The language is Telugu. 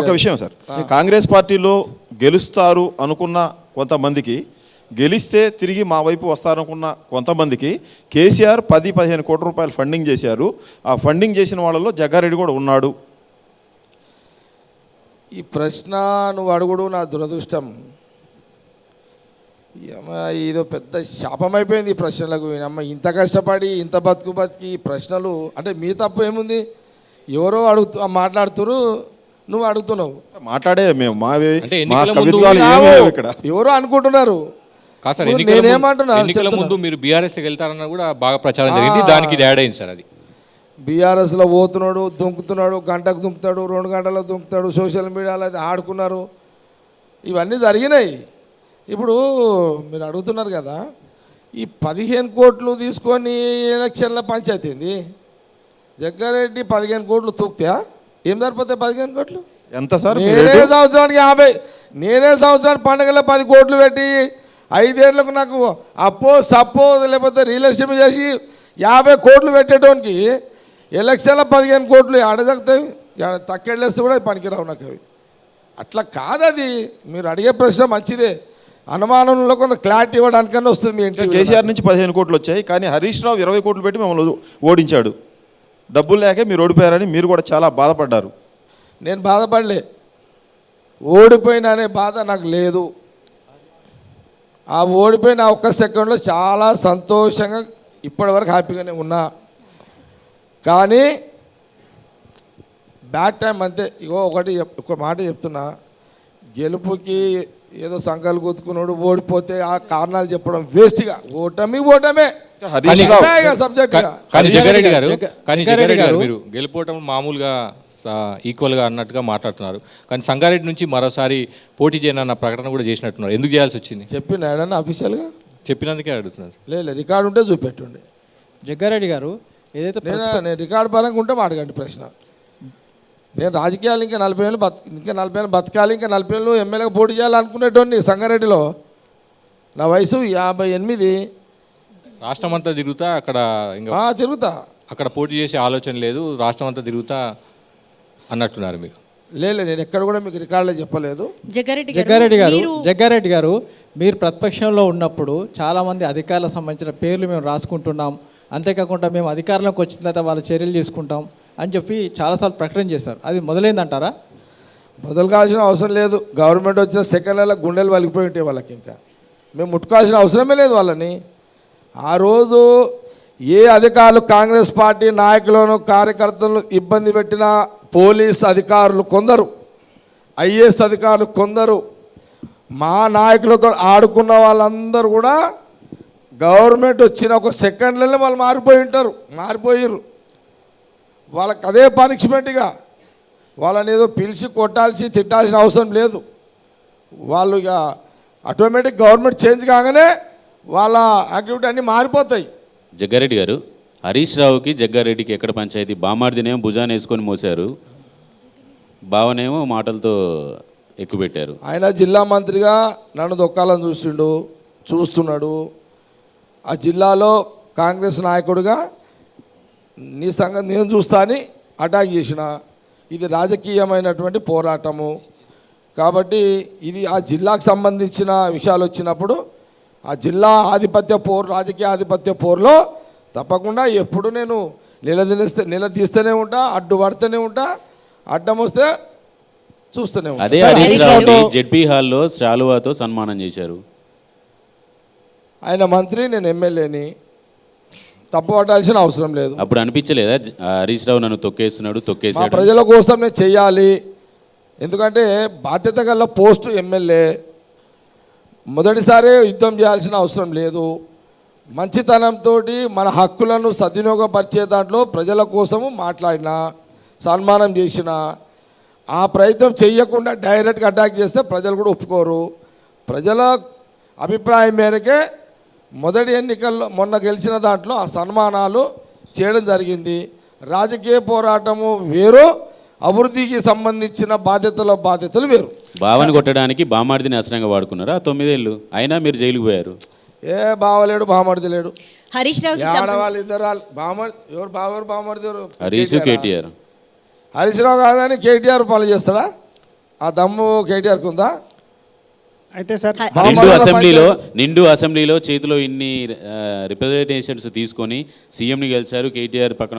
ఒక విషయం సార్. కాంగ్రెస్ పార్టీలో గెలుస్తారు అనుకున్న కొంతమందికి గెలిస్తే తిరిగి మా వైపు వస్తారనుకున్న కొంతమందికి కేసీఆర్ పది పదిహేను కోట్ల రూపాయలు ఫండింగ్ చేశారు. ఆ ఫండింగ్ చేసిన వాళ్ళలో జగ్గారెడ్డి కూడా ఉన్నాడు. ఈ ప్రశ్న నువ్వు అడుగుడు నా దురదృష్టం. ఏమ ఇదో పెద్ద శాపం అయిపోయింది ఈ ప్రశ్నలకు. అమ్మ ఇంత కష్టపడి ఇంత బతుకు బతికి ఈ ప్రశ్నలు. అంటే మీ తప్పు ఏముంది? ఎవరో అడుగుతూ మాట్లాడుతురు నువ్వు అడుగుతున్నావు. మాట్లాడే మేము మావే అంటే మా ఎన్నికల ముందు కవిత్వాలు ఏమీ కావు. లేవు ఇక్కడ. ఎవరో అనుకుంటున్నారు. కాదు సార్ ఇప్పుడు ఎన్నికల నేనేమంటున్నా ముందు- ఎన్నికల చెప్తున్నా. ముందు మీరు బీఆర్ఎస్ వెళ్తారన్న కూడా బాగా ప్రచారం జరిగింది. దానికి యాడ్ అయింది సార్ అది. బీఆర్ఎస్లో పోతున్నాడు దుంకుతున్నాడు గంటకు దుంకుతాడు రెండు గంటలకు దుంకుతాడు సోషల్ మీడియాలో అది ఆడుకున్నారు. ఇవన్నీ జరిగినాయి. ఇప్పుడు మీరు అడుగుతున్నారు కదా ఈ పదిహేను కోట్లు తీసుకొని ఎలక్షన్ల పంచాయతీ ఏంది? జగ్గారెడ్డి పదిహేను కోట్లు తూక్తా ఏం సరిపోతాయి పదిహేను కోట్లు? ఎంత సార్? నేనే? సంవత్సరానికి యాభై నేనే సంవత్సరానికి పండుగలో పది కోట్లు పెట్టి ఐదేళ్ళకు నాకు అప్పో సప్పో లేకపోతే రియల్ ఎస్టేట్ చేసి యాభై కోట్లు పెట్టేటోనికి ఎలక్షన్లో పదిహేను కోట్లు ఆడదగుతాయి తక్కెళ్ళేస్తే కూడా పనికిరావు నాకు అవి. అట్లా కాదది. మీరు అడిగే ప్రశ్న మంచిదే. అనుమానంలో కొంత క్లారిటీ ఇవ్వడానికన్నా వస్తుంది మీ ఇంటికి కేసీఆర్ నుంచి పదిహేను కోట్లు వచ్చాయి. కానీ హరీష్ రావు ఇరవై కోట్లు పెట్టి మమ్మల్ని ఓడించాడు. డబ్బులు లేక మీరు ఓడిపోయారని మీరు కూడా చాలా బాధపడ్డారు. నేను బాధపడలే. ఓడిపోయిన అనే బాధ నాకు లేదు. ఆ ఓడిపోయిన ఒక్క సెకండ్లో చాలా సంతోషంగా ఇప్పటివరకు హ్యాపీగానే ఉన్నా. కానీ బ్యాడ్ టైం అంతే. ఇగో ఒకటి ఒక మాట చెప్తున్నా. గెలుపుకి ఏదో సంకలు గుర్తుకున్నాడు ఓడిపోతే ఆ కారణాలు చెప్పడం వేస్ట్గా ఓటమి ఓటమే. కానీ జగ్గారెడ్డి గారు కానీ జగ్గారెడ్డి గారు మీరు గెలుపోవటం మామూలుగా ఈక్వల్గా అన్నట్టుగా మాట్లాడుతున్నారు. కానీ సంగారెడ్డి నుంచి మరోసారి పోటీ చేయనన్న ప్రకటన కూడా చేసినట్టున్నారు. ఎందుకు చేయాల్సి వచ్చింది? చెప్పిన ఏడన్నా అఫీషియల్గా చెప్పినందుకే అడుగుతున్నారు సార్. లేదు రికార్డు ఉంటే చూపెట్టుండే. జగ్గారెడ్డి గారు ఏదైతే నేను నేను రికార్డు పరంగా ఉంటే మాట్లాడండి ప్రశ్న. నేను రాజకీయాలు ఇంకా నలభై ఏళ్ళు బతు ఇంకా నలభై ఏళ్ళు బతకాలి ఇంకా నలభై ఏళ్ళు ఎమ్మెల్యేగా పోటీ చేయాలనుకునేటోని సంగారెడ్డిలో. నా వయసు యాభై ఎనిమిది. రాష్ట్రం అంతా తిరుగుతా అక్కడ ఇంకా ఆ, తిరుగుతా. అక్కడ పోటీ చేసే ఆలోచన లేదు రాష్ట్రం అంతా తిరుగుతా అన్నట్టున్నారు మీరు. లేదు నేను ఎక్కడ కూడా మీకు రికార్డులో చెప్పలేదు. జగ్గారెడ్డి జగ్గారెడ్డి గారు మీరు జగ్గారెడ్డి గారు మీరు ప్రతిపక్షంలో ఉన్నప్పుడు చాలామంది అధికారులకు సంబంధించిన పేర్లు మేము రాసుకుంటున్నాం. అంతేకాకుండా మేము అధికారంలోకి వచ్చిన తర్వాత వాళ్ళ చర్యలు తీసుకుంటాం. అని చెప్పి చాలాసార్లు ప్రకటన చేశారు. అది మొదలైందంటారా? మొదలు కావాల్సిన అవసరం లేదు. గవర్నమెంట్ వచ్చిన సెకండ్ నెల గుండెలు వలిగిపోయి ఉంటాయి వాళ్ళకి ఇంకా. మేము ముట్టుకోవాల్సిన అవసరమే లేదు వాళ్ళని. ఆ రోజు ఏ అధికారులు కాంగ్రెస్ పార్టీ నాయకులను కార్యకర్తలను ఇబ్బంది పెట్టిన పోలీస్ అధికారులు కొందరు ఐఏఎస్ అధికారులు కొందరు మా నాయకులతో ఆడుకున్న వాళ్ళందరూ కూడా గవర్నమెంట్ వచ్చిన ఒక సెకండ్లలో వాళ్ళు మారిపోయి ఉంటారు. మారిపోయారు వాళ్ళకి అదే పనిష్మెంట్గా. వాళ్ళని ఏదో పిలిచి కొట్టాల్సి తిట్టాల్సిన అవసరం లేదు. వాళ్ళు ఇక ఆటోమేటిక్ గవర్నమెంట్ చేంజ్ కాగానే వాళ్ళ యాక్టివిటీ అన్నీ మారిపోతాయి. జగ్గారెడ్డి గారు హరీష్ రావుకి జగ్గారెడ్డికి ఎక్కడ పంచాయతీ? బామార్దినేమో భుజాన్ని వేసుకొని మోసారు బావనేమో మాటలతో ఎక్కుపెట్టారు. ఆయన జిల్లా మంత్రిగా నన్ను దొక్కాలని చూసిండు చూస్తున్నాడు. ఆ జిల్లాలో కాంగ్రెస్ నాయకుడిగా నీ సంగతి నేను చూస్తా అని అటాక్ చేసిన. ఇది రాజకీయమైనటువంటి పోరాటము. కాబట్టి ఇది ఆ జిల్లాకు సంబంధించిన విషయాలు వచ్చినప్పుడు ఆ జిల్లా ఆధిపత్య పోరు రాజకీయ ఆధిపత్య పోరులో తప్పకుండా ఎప్పుడు నేను నిలదీస్తే నిలదీస్తూనే ఉంటా అడ్డు పడుతూనే ఉంటా అడ్డం వస్తే చూస్తూనే ఉంటా. అదే హరీష్ రావుని జెడ్పీ హాల్లో శాలువాతో సన్మానం చేశారు. ఆయన మంత్రి నేను ఎమ్మెల్యేని. తప్పు పట్టాల్సిన అవసరం లేదు. అప్పుడు అనిపించలేదా? హరీష్ రావు నన్ను తొక్కేస్తున్నాడు మా తొక్కేసాడు. ప్రజల కోసం నేను చెయ్యాలి. ఎందుకంటే బాధ్యత గల పోస్టు ఎమ్మెల్యే మొదటిసారి యుద్ధం చేయాల్సిన అవసరం లేదు. మంచితనంతో మన హక్కులను సద్వినియోగపరిచే దాంట్లో ప్రజల కోసము మాట్లాడిన సన్మానం చేసిన ఆ ప్రయత్నం చేయకుండా డైరెక్ట్గా అటాక్ చేస్తే ప్రజలు కూడా ఒప్పుకోరు. ప్రజల అభిప్రాయం మేరకే మొదటి ఎన్నికల్లో మొన్న గెలిచిన దాంట్లో ఆ సన్మానాలు చేయడం జరిగింది. రాజకీయ పోరాటము వేరు అభివృద్ధికి సంబంధించిన బాధ్యతల బాధ్యతలు వేరు. బావని కొట్టడానికి బామార్దిని అసనంగా వాడుకున్నారు? ఆ తొమ్మిదేళ్ళు. అయినా మీరు జైలుకు పోయారు. ఏ బావలేడు బామర్ది లేడు. హరీష్ రావు ఆడవాళ్ళు ఇద్దరు వాళ్ళు బామర్ ఎవరు బావరు బామర్ది ఎవరు? హరీష్ కేటీఆర్? హరీష్ రావు కాదని కేటీఆర్ పనులు చేస్తాడా? ఆ దమ్ము కేటీఆర్కి ఉందా? అయితే సార్ నిండు అసెంబ్లీలో నిండు అసెంబ్లీలో చేతిలో ఇన్ని రిప్రజెంటేషన్స్ తీసుకొని సీఎంని గెలిచారు కేటీఆర్ పక్కన